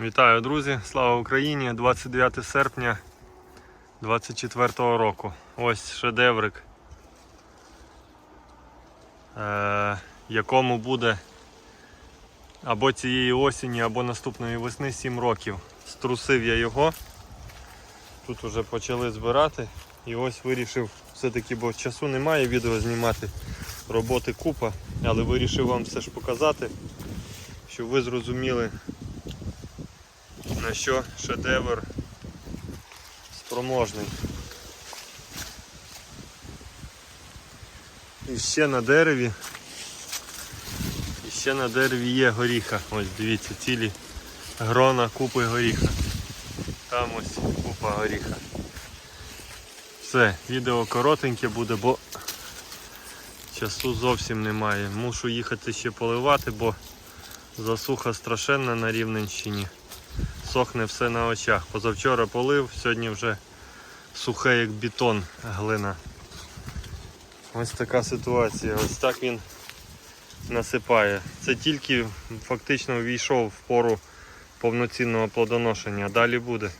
Вітаю, друзі! Слава Україні! 29 серпня 24 року. Ось шедеврик, е, якому буде або цієї осені, або наступної весни 7 років. Струсив я його. Тут вже почали збирати. І ось вирішив, все-таки, бо часу немає відео знімати, роботи купа, але вирішив вам все ж показати, щоб ви зрозуміли, на що шедевр спроможний. І ще на дереві. І ще на дереві є горіха. Ось дивіться, цілі грона купи горіха. Там ось купа горіха. Все, відео коротеньке буде, бо часу зовсім немає. Мушу їхати ще поливати, бо засуха страшенна на Рівненщині сохне все на очах. Позавчора полив, сьогодні вже сухе як бетон глина. Ось така ситуація. Ось так він насипає. Це тільки фактично увійшов в пору повноцінного плодоношення. Далі буде.